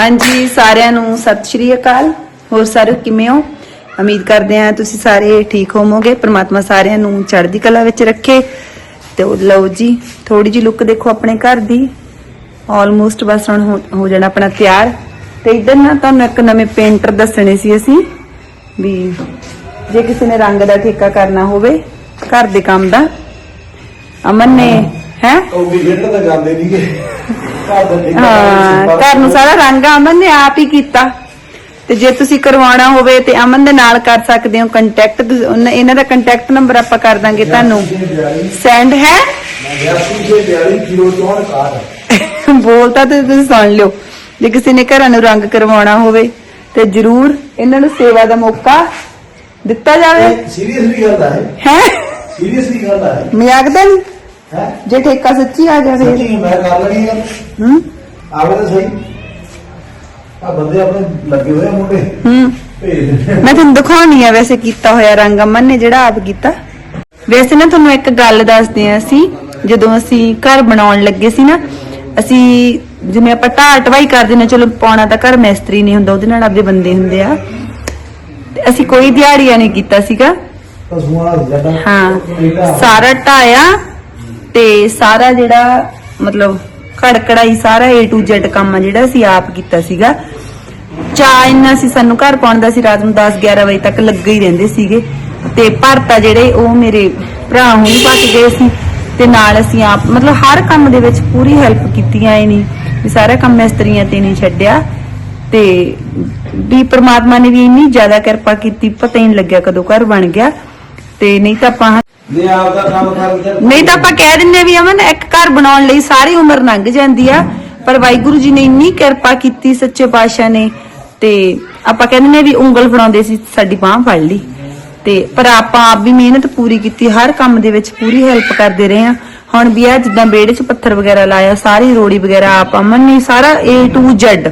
ਹਾਂਜੀ, ਸਾਰਿਆਂ ਨੂੰ ਸਤਿ ਸ਼੍ਰੀ ਅਕਾਲ। ਹੋਰ ਸਾਰੇ ਕਿਵੇਂ ਹੋ? ਉਮੀਦ ਕਰਦੇ ਹਾਂ ਤੁਸੀਂ ਸਾਰੇ ਠੀਕ ਹੋਵੋਗੇ। ਪ੍ਰਮਾਤਮਾ ਸਾਰਿਆਂ ਨੂੰ ਚੜ੍ਹਦੀ ਕਲਾ ਵਿੱਚ ਰੱਖੇ। ਤੇ ਲਓ ਜੀ ਥੋੜੀ ਜੀ ਲੁੱਕ ਦੇਖੋ ਆਪਣੇ ਘਰ ਦੀ। ਆਲਮੋਸਟ ਬਸ ਹੁਣ ਹੋ- ਜਾਣਾ ਆਪਣਾ ਤਿਆਰ। ਤੇ ਇਧਰ ਨਾ ਤੁਹਾਨੂੰ ਇੱਕ ਨਵੇਂ ਪੇਂਟਰ ਦੱਸਣੇ ਸੀ ਅਸੀਂ ਵੀ ਜੇ ਕਿਸੇ ਨੇ ਰੰਗ ਦਾ ਠੇਕਾ ਕਰਨਾ ਹੋਵੇ, ਘਰ ਦੇ ਕੰਮ ਦਾ। ਅਮਨ ਨੇ, ਹੈ? ਉਹ ਵੀ ਖੇਡਣ ਤਾਂ ਜਾਂਦੇ ਨਹੀਂਗੇ ਹਾਂ ਘਰ ਨੂੰ ਸਾਰਾ ਰੰਗ ਅਮਨ ਨੇ ਆਪ ਹੀ ਕੀਤਾ। ਤੇ ਜੇ ਤੁਸੀਂ ਕਰਵਾਉਣਾ ਹੋਵੇ ਤੇ ਅਮਨ ਦੇ ਨਾਲ ਕਰ ਸਕਦੇ ਹੋ ਕੰਟੈਕਟ ਇਹਨਾਂ ਦਾ ਕੰਟੈਕਟ ਨੰਬਰ ਆਪਾਂ ਕਰ ਦਾਂਗੇ ਤੁਹਾਨੂੰ। ਸੈਂਡ ਹੈ? 8242 ਕਿਲੋ 64 ਬੋਲਤਾ ਤੇ ਤੁਸੀਂ ਸੁਣ ਲਿਓ। ਜੇ ਕਿਸੇ ਨੇ ਘਰਾਂ ਨੂੰ ਰੰਗ ਕਰਵਾਉਣਾ ਹੋਵੇ ਤੇ ਜਰੂਰ ਇਹਨਾਂ ਨੂੰ ਸੇਵਾ ਦਾ ਮੌਕਾ ਦਿੱਤਾ ਜਾਵੇ। ਸੀਰੀਅਸਲੀ ਗੱਲ ਹੈ? ਹੈ ਸੀਰੀਅਸਲੀ ਗੱਲ ਹੈ ਮਜ਼ਾਕ ਤਾਂ ਨਹੀਂ? ਹੈ ਜੇ ਠੇਕਾ ਸੱਚੀ ਆ ਜਾਵੇ। ਸੱਚੀ ਮੈਂ ਕਰ ਲੈਣੀ ਗੱਲ ਹੂੰ? ਆਵੇ ਤਾਂ ਸਹੀ। ਆ ਬੰਦੇ ਆਪਣੇ ਲੱਗੇ ਹੋਏ ਆ ਮੁੰਡੇ। ਹੂੰ। ਭੇਜ ਮੈਂ ਤੁਹਾਨੂੰ ਦਿਖਾਉਣੀ ਆ ਵੈਸੇ ਕੀਤਾ ਹੋਇਆ ਰੰਗ। ਅਮਨ ਨੇ ਜਿਹੜਾ ਆਪ ਕੀਤਾ। ਵੈਸੇ ਨਾ ਤੁਹਾਨੂੰ ਇੱਕ ਗੱਲ ਦੱਸਦੇ ਆ ਅਸੀਂ। ਜਦੋਂ ਅਸੀਂ ਘਰ ਬਣਾਉਣ ਲੱਗੇ ਸੀ ਨਾ ਅਸੀਂ ਜਿਵੇਂ ਆਪਾਂ ਢਾਟ ਢਵਾਈ ਕਰਦੇ ਨੇ ਚਲੋ ਪਾਉਣਾ ਤਾਂ ਘਰ ਮੈਸਤਰੀ ਨਹੀਂ ਹੁੰਦਾ ਉਹਦੇ ਨਾਲ ਆਪਦੇ ਬੰਦੇ ਹੁੰਦੇ ਆ। ਤੇ ਅਸੀਂ ਕੋਈ ਦਿਹਾੜੀਆਂ ਨਹੀਂ ਕੀਤਾ ਸੀਗਾ। ਹਾਂ ਸਾਰਾ ਢਾਇਆ ਤੇ ਸਾਰਾ ਜਿਹੜਾ ਮਤਲਬ ਖੜਕੜਾਈ ਸਾਰਾ A to Z ਕੰਮ ਆ ਜਿਹੜਾ ਅਸੀਂ ਆਪ ਕੀਤਾ ਸੀਗਾ। ਚਾਹ ਇੰਨਾ ਸੀ ਸਾਨੂੰ ਘਰ ਪਾਉਣ ਸੀ ਰਾਤ ਨੂੰ 10 11 ਵਜੇ ਤੱਕ ਲੱਗੇ ਹੀ ਰਹਿੰਦੇ ਸੀਗੇ। ਤੇ ਭਰਤਾ ਜਿਹੜੇ ਉਹ ਮੇਰੇ ਭਰਾ ਹੁਣੀ ਪਾ ਗਏ ਸੀ ਤੇ ਨਾਲ ਅਸੀਂ ਆਪ ਮਤਲਬ ਹਰ ਕੰਮ ਦੇ ਵਿੱਚ ਪੂਰੀ ਹੈਲਪ ਕੀਤੀ ਐ ਨਹੀਂ। ਵੀ ਸਾਰਾ ਕੰਮ ਇਸਤਰੀਆਂ ਤੇ ਨਹੀਂ ਛੱਡਿਆ। ਤੇ ਵੀ ਪ੍ਰਮਾਤਮਾ ਨੇ ਵੀ ਇੰਨੀ ਜ਼ਿਆਦਾ ਕਿਰਪਾ ਕੀਤੀ, ਪਤਾ ਹੀ ਨਹੀਂ ਲੱਗਿਆ ਕਦੋਂ ਘਰ ਬਣ ਗਿਆ। ਤੇ ਨਹੀਂ ਤਾਂ ਆਪਾਂ ਕੰਮ ਕਰਦੇ ਨਹੀਂ ਤਾਂ ਆਪਾਂ ਕਹਿ ਦਿੰਨੇ ਵੀ ਅਮਨ ਇੱਕ ਘਰ ਬਣਾਉਣ ਲਈ ਸਾਰੀ ਉਮਰ ਲੰਘ ਜਾਂਦੀ ਆ ਪਰ ਵਾਹਿਗੁਰੂ ਜੀ ਨੇ ਇੰਨੀ ਕਿਰਪਾ ਕੀਤੀ ਸੱਚੇ ਪਾਤਸ਼ਾਹ ਨੇ ਤੇ ਆਪਾਂ ਕਹਿੰਦੇ ਨੇ ਵੀ ਉਂਗਲ ਫੜਾਉਂਦੇ ਸੀ ਸਾਡੀ ਬਾਹ ਫੜ ਲਈ। ਤੇ ਪਰ ਆਪਾਂ ਆਪ ਵੀ ਮਿਹਨਤ ਪੂਰੀ ਕੀਤੀ ਹਰ ਕੰਮ ਦੇ ਵਿੱਚ ਪੂਰੀ ਹੈਲਪ ਕਰਦੇ ਰਹੇ ਆ। ਹੁਣ ਵੀ ਆ ਜਿੱਦਾਂ ਬੇੜੇ 'ਚ ਪੱਥਰ ਵਗੈਰਾ ਲਾਇਆ ਸਾਰੀ ਰੋੜੀ ਵਗੈਰਾ ਆਪ ਅਮਨ ਨੇ ਸਾਰਾ A to Z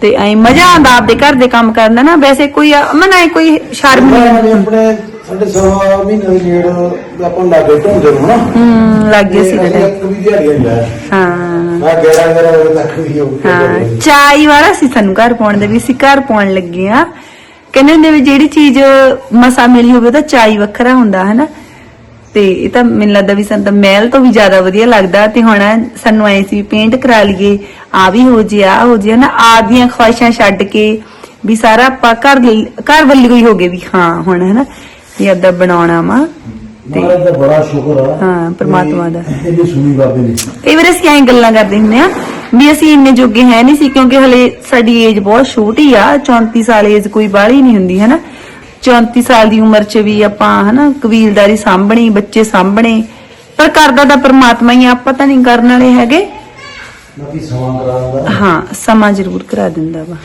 ਤੇ ਐ ਮਜ਼ਾ ਆਉਂਦਾ ਆਪਦੇ ਘਰ ਦੇ ਕੰਮ ਕਰਨ ਦਾ ਨਾ ਵੈਸੇ ਕੋਈ ਅਮਨ ਐ ਕੋਈ ਸ਼ਰਮ ਨਹੀਂ। ਆਪਣੇ ਸਾਡੇ ਸਵਾ ਮਹੀਨੇ ਦੇ ਨੇੜ ਆਪਾਂ ਨੂੰ ਲੱਗੇ ਢੋਂਦੇ ਨੂੰ ਨਾ। ਹੂੰ ਲੱਗ ਗਿਆ ਸੀ ਤੇ ਅਸੀਂ ਤੇ ਇੱਕ ਵੀ ਦਿਹਾੜੀ ਨਹੀਂ ਲਾਇਆ ਹਾਂ। ਮੈਂ 11 11 ਵਜੇ ਤੱਕ ਵੀ ਹੋ ਹਾਂ ਚਾਈ ਵਾਲਾ ਸੀ ਸਾਨੂੰ ਘਰ ਪਾਉਣ ਦੇ ਵੀ ਅਸੀਂ ਘਰ ਪਾਉਣ ਲੱਗੇ ਆ ਕਹਿੰਦੇ ਹੁੰਦੇ ਵੀ ਜਿਹੜੀ ਚੀਜ਼ ਮਸਾ ਮਿਲੀ ਹੋਵੇ ਤਾਂ ਚਾਈ ਵੱਖਰਾ ਹੁੰਦਾ ਹੈ ਨਾ ਤੇ ਇਹ ਤਾਂ ਮੈਨੂੰ ਲੱਗਦਾ ਵੀ ਸਾਨੂੰ ਤਾਂ ਮਹਿਲ ਤੋਂ ਵੀ ਜ਼ਿਆਦਾ ਵਧੀਆ ਲੱਗਦਾ। ਤੇ ਹੁਣ ਸਾਨੂੰ ਐ ਸੀ ਪੇਂਟ ਕਰਾ ਲਈਏ ਆ ਵੀ ਹੋ ਜੇ ਆ ਹੋ ਜੇ ਨਾ ਆਪਦੀਆਂ ਖੁਆਇਸ਼ਾਂ ਛੱਡ ਕੇ ਵੀ ਸਾਰਾ ਆਪਾਂ ਘਰ ਲਈ- ਘਰ ਵੱਲੀ ਕੋਈ ਹੋ ਗਏ ਵੀ ਹਾਂ ਹੁਣ ਹੈ ਨਾ ਇਹ ਅੱਦਾ ਬਣਾਉਣਾ ਵਾ? ਤੇ ਮਹਾਰਾਜ ਦਾ ਬੜਾ ਸ਼ੁਕਰ ਆ ਹਾਂ, ਪ੍ਰਮਾਤਮਾ ਦਾ। ਇਹਦੀ ਸੁਣੀ ਬਾਬੇ ਨੇ। ਕਈ ਵਾਰ ਅਸੀਂ ਐਂ ਗੱਲਾਂ ਕਰਦੇ ਹੁੰਦੇ ਆ ਵੀ ਅਸੀਂ ਇੰਨੇ ਜੋਗੇ ਹੈ ਨਹੀਂ ਸੀ ਕਿਉਂਕਿ ਹਲੇ ਸਾਡੀ ਏਜ ਬਹੁਤ ਛੋਟੀ ਆ 34 ਸਾਲ ਏਜ ਕੋਈ ਬਾਹਲੀ ਨਹੀਂ ਹੁੰਦੀ ਹਨਾ? 34 ਸਾਲ ਦੀ ਉਮਰ 'ਚ ਵੀ ਆਪਾਂ ਹਨਾ ਕਬੀਲਦਾਰੀ ਸਾਂਭਣੀ ਬੱਚੇ ਸਾਂਭਣੇ। ਪਰ ਕਰਦਾ ਤਾਂ ਪ੍ਰਮਾਤਮਾ ਹੀ ਆ ਆਪਾਂ ਤਾਂ ਨਹੀਂ ਕਰਨ ਵਾਲੇ ਹੈਗੇ। ਬਾਕੀ ਸਮਾਂ ਕਰਾਉਂਦਾ ਹਾਂ ਸਮਾਂ ਜ਼ਰੂਰ ਕਰਾ ਦਿੰਦਾ ਵਾ।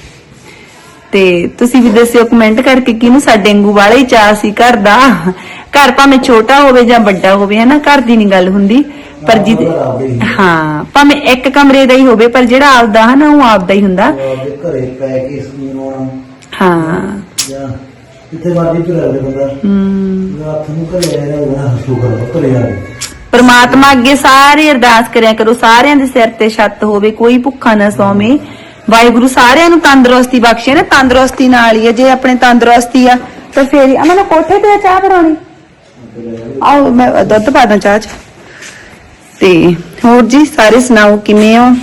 ਤੇ ਤੁਸੀਂ ਵੀ ਦੱਸਿਓ ਕਮੈਂਟ ਕਰਕੇ ਕਿਹਨੂੰ ਸਾਡੇ ਵਾਂਗੂ ਵਾਲਾ ਹੀ ਚਾਹ ਸੀ ਘਰ ਦਾ। ਘਰ ਭਾਵੇਂ ਛੋਟਾ ਹੋਵੇ ਜਾਂ ਵੱਡਾ ਹੋਵੇ ਹਨਾ ਘਰ ਦੀ ਨਹੀਂ ਗੱਲ ਹੁੰਦੀ। ਪਰ ਜਿਹਦੇ ਹਾਂ ਭਾਵੇਂ ਇੱਕ ਕਮਰੇ ਦਾ ਹੀ ਹੋਵੇ ਪਰ ਜਿਹੜਾ ਆਪਦਾ ਹਨਾ ਉਹ ਆਪਦਾ ਹੀ ਹੁੰਦਾ। ਆਪਦੇ ਘਰੇ ਪੈ ਕੇ ਸਕੂਨ ਆਉਣਾ। ਹਾਂ। ਜਾਂ ਕਿਤੇ ਵਾਦੀ ਤੇ ਰਹਿ ਬੰਦਾ। ਹਮ ਰਾਤ ਨੂੰ ਘਰੇ ਰਹਿਣਾ ਉਹਨਾਂ ਸ਼ੁਕਰ ਆ, ਘਰੇ ਆ ਗਏ ਪਰਮਾਤਮਾ ਅੱਗੇ ਸਾਰੇ ਅਰਦਾਸ ਕਰਿਆ ਕਰੋ ਸਾਰਿਆਂ ਦੇ ਸਿਰ ਤੇ ਛੱਤ ਹੋਵੇ ਕੋਈ ਭੁੱਖਾ ਨਾ ਸੌਵੇ। ਵਾਹਿਗੁਰੂ ਸਾਰਿਆਂ ਨੂੰ ਤੰਦਰੁਸਤੀ ਬਖਸ਼ੇ ਨਾ, ਤੰਦਰੁਸਤੀ ਨਾਲ ਹੀ ਹੈ, ਜੇ ਆਪਣੇ ਤੰਦਰੁਸਤੀ ਆ, ਤਾਂ ਫੇਰ ਹੀ। ਅਮਨ ਕੋਠੇ ਤੇ ਚਾਹ ਬਣਾਉਣੀ? ਆਓ, ਮੈਂ ਦੁੱਧ ਪਾ ਦਾਂ ਚਾਹ ਚ। ਤੇ ਹੋਰ ਜੀ, ਸਾਰੇ ਸੁਣਾਓ, ਕਿਵੇਂ ਹੋ?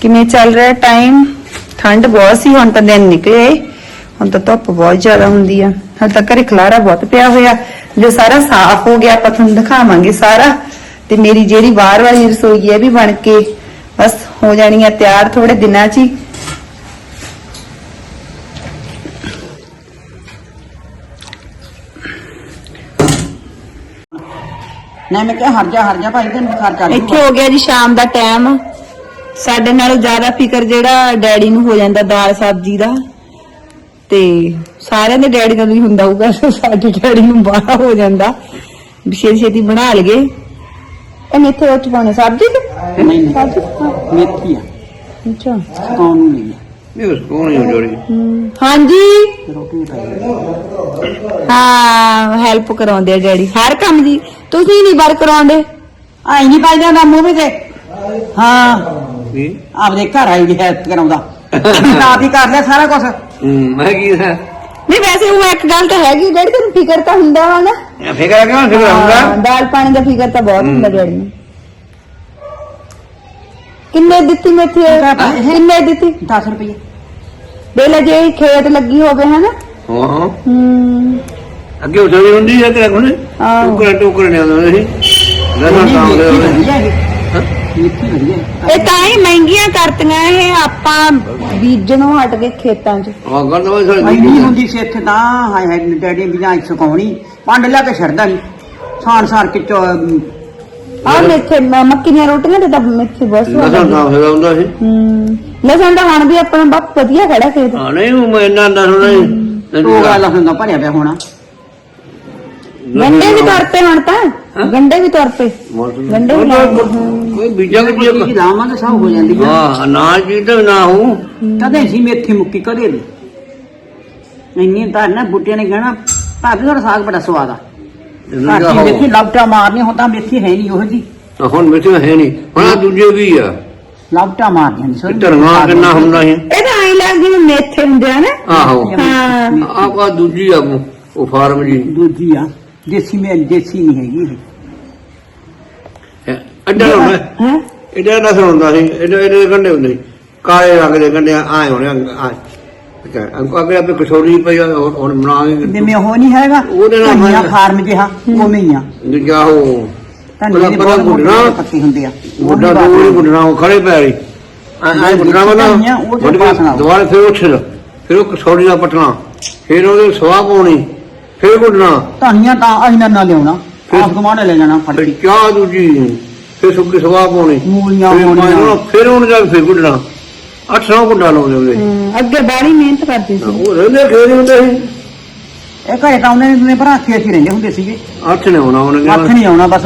ਕਿਵੇਂ ਚੱਲ ਰਿਹਾ ਟਾਈਮ ਠੰਡ ਬਹੁਤ ਸੀ, ਹੁਣ ਤਾਂ ਦਿਨ ਨਿਕਲੇ। ਹੁਣ ਤਾਂ ਧੁੱਪ ਬਹੁਤ ਜ਼ਿਆਦਾ ਹੁੰਦੀ ਆ। ਹਲ ਤੱਕ ਘਰੇ ਖਲਾਰਾ ਬਹੁਤ ਪਿਆ ਹੋਇਆ। ਜੇ ਸਾਰਾ ਸਾਫ਼ ਹੋ ਗਿਆ, ਆਪਾਂ ਤੁਹਾਨੂੰ ਦਿਖਾਵਾਂਗੇ ਸਾਰਾ। ਤੇ ਮੇਰੀ ਜਿਹੜੀ ਬਾਹਰ ਵਾਲੀ ਰਸੋਈ ਹੈ ਵੀ ਬਣ ਕੇ ਬਸ ਹੋ ਜਾਣੀ ਆ ਤਿਆਰ ਥੋੜੇ ਦਿਨਾਂ 'ਚ ਹੀ। ਨਹੀਂ ਮੈਂ ਕਿਹਾ ਹਰ ਜਾ ਹਰ ਜਾ ਭਾਈ ਤੈਨੂੰ ਬੁਖਾਰ ਚੜ ਇੱਥੇ ਹੋ ਗਿਆ ਜੀ ਸ਼ਾਮ ਦਾ ਟਾਈਮ। ਸਾਡੇ ਨਾਲੋਂ ਜ਼ਿਆਦਾ ਫਿਕਰ ਜਿਹੜਾ ਡੈਡੀ ਨੂੰ ਹੋ ਜਾਂਦਾ ਦਾਲ ਸਬਜ਼ੀ ਦਾ। ਤੇ ਸਾਰਿਆਂ ਦੇ ਡੈਡੀ ਦਾ ਵੀ ਹੁੰਦਾ ਹੋਊਗਾ ਸਾਡੇ ਡੈਡੀ ਨੂੰ ਬਾਹਲਾ ਹੋ ਜਾਂਦਾ। ਛੇਤੀ ਛੇਤੀ ਬਣਾ ਲਈਏ। ਇਹ ਮੇਥੇ ਉੱਚ ਪਾਉਣੇ ਸਬਜ਼ੀ ਚ ਨਹੀਂ ਨਹੀਂ ਸਬਜ਼ੀ ਮੇਥੀ ਆ ਅੱਛਾ ਕੌਣ ਨੂੰ ਲਈ ਹਮ, ਹਾਂਜੀ ਰੋਟੀ ਖਾਈ ਹਾਂ ਹੈਲਪ ਕਰਾਉਂਦੇ ਆ ਡੈਡੀ ਹਰ ਕੰਮ ਦੀ ਤੁਸੀਂ ਨਹੀਂ ਵਰ ਕਰਾਉਂਦੇ ਆਈ ਨਹੀਂ ਪਾਈ ਜਾਂਦਾ ਮੂੰਹ ਤੇ ਹਾਂ ਆਪਦੇ ਘਰ ਆਈ ਦੀ ਹੈਲਪ ਕਰਾਉਂਦਾ ਆਪ ਹੀ ਕਰ ਲਿਆ ਸਾਰਾ ਕੁਝ ਹੂੰ ਮੈਂ ਕੀ ਹੈ ਨਹੀਂ ਵੈਸੇ ਉਹ ਇੱਕ ਗੱਲ ਤਾਂ ਹੈਗੀ ਡੈਡੀ ਤੈਨੂੰ ਫਿਕਰ ਤਾਂ ਹੁੰਦਾ ਵਾ ਨਾ। ਫਿਕਰ ਕਿਉਂ? ਫਿਕਰ ਹਾਂ, ਹੁੰਦਾ ਦਾਲ ਪਾਣੀ ਦਾ ਫਿਕਰ ਤਾਂ ਬਹੁਤ ਹੁੰਦਾ ਡੈਡੀ ਨੂੰ ਕਿੰਨੇ ਦਿੱਤੀ ਮੇਥੀ? ਕਿੰਨੇ ਦਿੱਤੀ? 10 ਰੁਪਏ। ਦੇ ਲੈ ਜੇ ਖੇਤ ਲੱਗੀ ਹੋਵੇ ਹਨਾ? ਹਾਂ ਹਾਂ। ਹੂੰ। ਅੱਗੇ ਉਸੜੀ ਹੁੰਦੀ ਹੈ ਤੇ ਕੋਨੇ ਆਹੋ। ਟੋਕਰੇ ਟੋਕਰੇ ਨੇ ਆਉਂਦੇ ਸੀ। ਨਹੀਂ ਤਾਂ ਆਉਂਦੇ ਸੀ। ਹਾਂ? ਵਧੀਆ ਇਹ ਤਾਂ ਹੀ ਮਹਿੰਗੀਆਂ ਕਰਤੀਆਂ ਇਹ ਆਪਾਂ। ਬੀਜਣੋਂ ਹਟ ਕੇ ਖੇਤਾਂ 'ਚ। ਆਹ ਗੱਲ ਐਨੀ ਸਾਡੀ ਹੁੰਦੀ ਸੀ ਇੱਥੇ ਤਾਂ ਹਾਏ ਹਾਏ ਡੈਡੀ ਵੀ ਜਾਂ ਸੁਕਾਉਣੀ। ਪੰਡ ਲਿਆ ਕੇ ਛੱਡਦਾ ਨਹੀਂ ਸਾਨ ਸਾਰ ਕੇ ਚੋ ਆਹ ਮੇਥੇ ਮ- ਮੱਕੀ ਦੀਆਂ ਰੋਟੀਆਂ ਤੇ ਤਾਂ ਮੇਥੇ ਬਹੁਤ ਸਵਾਦ ਲੱਗਦੀ। ਹੋਇਆ ਹੁੰਦਾ ਸੀ। ਹੂੰ ਲਸਣ ਦਾ ਹਣ ਵੀ ਆਪਣਾ ਬਹੁਤ ਵਧੀਆ ਖੜਾ ਖੇਤ ਹਾਂ ਨਹੀਂ ਉਹ ਮੈਂ ਇੰਨਾ ਅੰਦਰ ਸੁਣਾ ਉਹ ਗੱਲ ਹੁੰਦਾ ਭਰਿਆ ਪਿਆ ਹੋਣਾ। ਗੰਡੇ ਵੀ ਪਏ ਹੁਣ ਤਾਂ। ਗੰਡੇ ਵੀ ਤੁਰ ਪਏ ਗੰਡੇ ਵੀ ਕੋਈ ਬੀਜਾ ਕਿ ਲਾਵਾਂ ਤਾਂ ਸਭ ਹੋ ਜਾਂਦੀ ਹੈ ਹਾਂ ਨਾ ਜੀ ਤਾਂ ਨਾ ਹੂੰ ਕਦੇ ਸੀ ਮੇਥੀ ਮੁੱਕੀ ਕਦੇ ਨਹੀਂ ਇੰਨੀ ਤਾਂ ਨਾ ਬੁੱਟੇ ਨੇ ਕਹਿਣਾ ਭਾਬੀ ਤੁਹਾਡਾ ਸਾਗ ਬੜਾ ਸਵਾਦ ਆ। ਦੀ ਮੇਥੀ ਮਾਰਨੀ ਤਾਂ ਮੇਥੀ ਹੈ ਨਹੀਂ ਉਹ ਜੀ। ਹੁਣ ਮੇਰੇ ਹੈ ਨਹੀਂ ਹੁਣ ਦੂਜੇ ਵੀ ਆ। ਲਵਟਾ ਮਾਰਦੀਆਂ ਨੇ ਸਰ। ਕਿੰਨਾ ਹੁੰਦਾ ਸੀ। ਇਹ ਤਾਂ ਐਂ ਲੱਗਦਾ ਜਿਵੇਂ ਮੇਥੇ ਹੁੰਦੇ ਆ ਨਾ। ਆਹੋ। ਹਾਂ। ਦੂਜੀ ਆ ਉਹ ਫਾਰਮ ਜੀ। ਦੂਜੀ ਆ। ਦੇਸੀ ਮੈਂ ਦੇਸੀ ਨਹੀਂ ਹੈਗੀ ਇਹ। ਅੱਡਾ ਹੈ? ਇਹਦਾ ਨਾ ਹੁੰਦਾ ਸੀ। ਇਹਦੇ ਇਹਦੇ ਕੰਡੇ ਹੁੰਦੇ ਸੀ। ਕਾਲੇ ਰੰਗ ਦੇ ਕੰਡੇ ਆਏ ਹੋਣੇ ਆ ਅੱਗੇ ਆਪੇ ਕਸੋਰੀ ਪਈ ਆ, ਹੁਣ ਹੁਣ ਬਣਾਵਾਂਗੇ ਜਿਵੇਂ ਉਹ ਨਹੀਂ ਹੈਗਾ। ਉਹਦੇ ਨਾਲ ਧਨੀਆ ਮੈਂ- ਫਾਰਮ ਜਿਹਾ ਉਵੇਂ ਹੀ ਆ। ਦੂਜਾ ਉਹ ਧਨੀਆ ਦੇ ਬਹੁਤ ਗੁੱਡਣਾ। ਮੋਟੇ ਪੱਤੇ ਹੁੰਦੇ ਆ। ਉਹ ਦੂਰ ਹੀ ਗੁੱਡਣਾ ਉਹ ਖੜੇ ਪੈਰੀ ਆਏ ਗੁੱਡਣਾ ਧਨੀਆ, ਉਹ ਤੇ ਬਾਸਨਾ। ਦੁਬਾਰਾ ਫਿਰ ਉੱਠ ਫਿਰ ਉਹ ਕਸੋਰੀ ਦਾ ਪਟਣਾ। ਫਿਰ ਉਹਦੇ ਸਵਾਹ ਪਾਉਣੀ। ਫਿਰ ਗੁੱਡਣਾ ਧਨੀਆ ਤਾਂ ਅਜਨਾ ਨਾ ਲਿਆਉਣਾ। ਫਿਰ- ਆਪ ਗਮਾਣੇ ਲੈ ਜਾਣਾ ਫੜ ਕੇ। ਚਾਹ ਦੂਜੀ? ਫਿਰ ਸੁੱਕੀ ਸਵਾਹ ਪਾਉਣੀ। ਮੂਲੀਆਂ ਪਾਉਣੀਆਂ। ਪਾਉਣਾ, ਫਿਰ ਉਹਨੂੰ ਜਾ ਕੇ ਫਿਰ ਗੁੱਡਣਾ ਅੱਠ ਸੌ ਗੁੱਡਾ ਲਾਉਂਦੇ ਹੁੰਦੇ ਅੱਗੇ ਬਾੜੀ ਮਿਹਨਤ ਕਰਦੇ ਸੀ। ਉਹ ਰਹਿੰਦੇ ਖੇਡ ਹੁੰਦੇ ਸੀ। ਇਹ ਘਰੇ ਤਾਂ ਉਹਨੇ ਨੇ ਭਰਾ ਖੇਤ ਹੀ ਰਹਿੰਦੇ ਹੁੰਦੇ ਸੀਗੇ। ਅੱਠ ਨੇ ਹੋਣਾ ਉਹਨੇ ਕਹਿੰਦਾ ਨਹੀਂ ਆਉਣਾ ਬਸ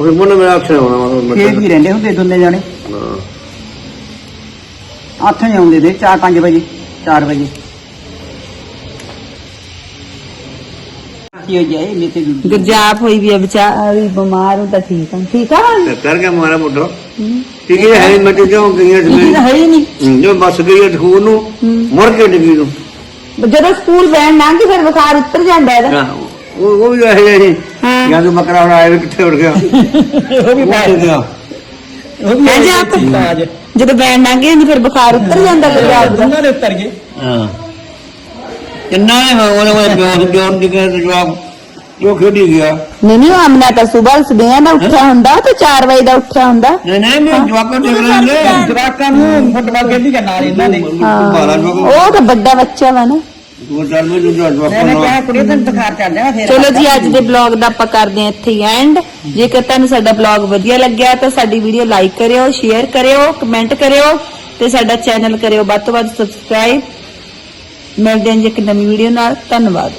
ਉਹ ਮੁੰਨੇ ਮੇਰਾ ਅੱਠ ਨੇ ਹੋਣਾ ਵਾ, ਖੇਤ ਹੀ ਰਹਿੰਦੇ ਹੁੰਦੇ ਦੋਨੇ ਜਾਣੇ। ਹਾਂ। ਹੱਥ ਨਹੀਂ ਆਉਂਦੇ ਦੇ 4-5 ਵਜੇ 4 ਵਜੇ। ਕੀ ਹੋ ਜਾਏ? ਮੇਤੇ ਦੀ ਗੁਰਜਾਪ ਹੋਈ ਵੀ ਆ ਵਿਚਾਰੀ ਬਿਮਾਰ ਹੋ ਤਾਂ ਠੀਕ ਆ। ਠੀਕ ਆ ਤੇ ਕਰ ਗਿਆ ਮਾਰਾ ਮੁੰਡਾ ਠੀਕ ਹੈ ਹੈ ਮੈਂ ਤੇ ਜਾਉਂ ਗਈਆਂ ਤਾਂ ਹੈ ਹੀ ਨਹੀਂ। ਜੋ ਬੱਸ ਗਈ ਹੈ ਸਕੂਲ ਨੂੰ ਮੁੜ ਕੇ ਡਿੱਗੀ ਨੂੰ। ਜਦੋਂ ਸਕੂਲ ਬੈਣ ਲੰਘ ਫਿਰ ਬੁਖਾਰ ਉੱਤਰ ਜਾਂਦਾ ਇਹਦਾ। ਉਹ ਉਹ ਵੀ ਇਹ ਜਿਹੀ ਹਾਂ। ਜਾਂ ਤੂੰ ਬੱਕਰਾ ਹੁਣ ਆਇਆ ਕਿੱਥੇ ਉੱਡ ਗਿਆ। ਉਹ ਵੀ ਉੱਡ ਗਿਆ ਉਹ ਵੀ ਹੈ ਜੀ ਆਪ ਜਦੋਂ ਬੈਣ ਲੰਘ ਜਾਂਦੀ ਫਿਰ ਬੁਖਾਰ ਉੱਤਰ ਜਾਂਦਾ ਗੁਰਜਾਪ ਦੋਨਾਂ ਦੇ। ਉੱਤਰ ਗਏ ਹਾਂ। ਕਿੰਨਾ ਹੈ ਉਹਨੇ ਉਹਨੇ ਪਿਓ ਜੋਨ ਦੀ ਕੇ ਜਵਾਬ ਜੋ ਖੇਡੀ ਗਿਆ। ਨਹੀਂ ਨਹੀਂ ਆਮਨਾ ਤਾਂ ਸਵੇਰ ਸਵੇਰ ਦਾ ਉੱਠਿਆ ਹੁੰਦਾ ਤੇ 4 ਵਜੇ ਦਾ ਉੱਠਿਆ ਹੁੰਦਾ। ਨਹੀਂ ਨਹੀਂ ਮੈਂ ਜਵਾਕਾਂ ਦੇ ਲੈਂਦੇ ਜਵਾਕਾਂ ਨੂੰ ਫੁੱਟਬਾਲ ਖੇਡੀ ਕਰਨ ਨਾਲ ਇਹਨਾਂ ਨੇ। ਉਹ ਤਾਂ ਵੱਡਾ ਬੱਚਾ ਵਾ ਨਾ। ਉਹ ਚੱਲ ਜੋ ਨੂੰ ਜੀ ਅੱਜ ਦੇ ਬਲੌਗ ਦਾ ਆਪਾਂ ਕਰਦੇ ਹਾਂ ਇੱਥੇ ਹੀ ਐਂਡ ਜੇਕਰ ਤੁਹਾਨੂੰ ਸਾਡਾ ਬਲੌਗ ਵਧੀਆ ਲੱਗਿਆ ਤਾਂ ਸਾਡੀ ਵੀਡੀਓ ਲਾਈਕ ਕਰਿਓ ਸ਼ੇਅਰ ਕਰਿਓ ਕਮੈਂਟ ਕਰਿਓ ਤੇ ਸਾਡਾ ਚੈਨਲ ਕਰਿਓ। ਵੱਧ ਤੋਂ ਵੱਧ ਸਬਸਕ੍ਰਾਈਬ ਮਿਲਦੇ ਹਾਂ ਜੀ ਇੱਕ ਨਵੀਂ ਵੀਡੀਓ ਨਾਲ। ਧੰਨਵਾਦ।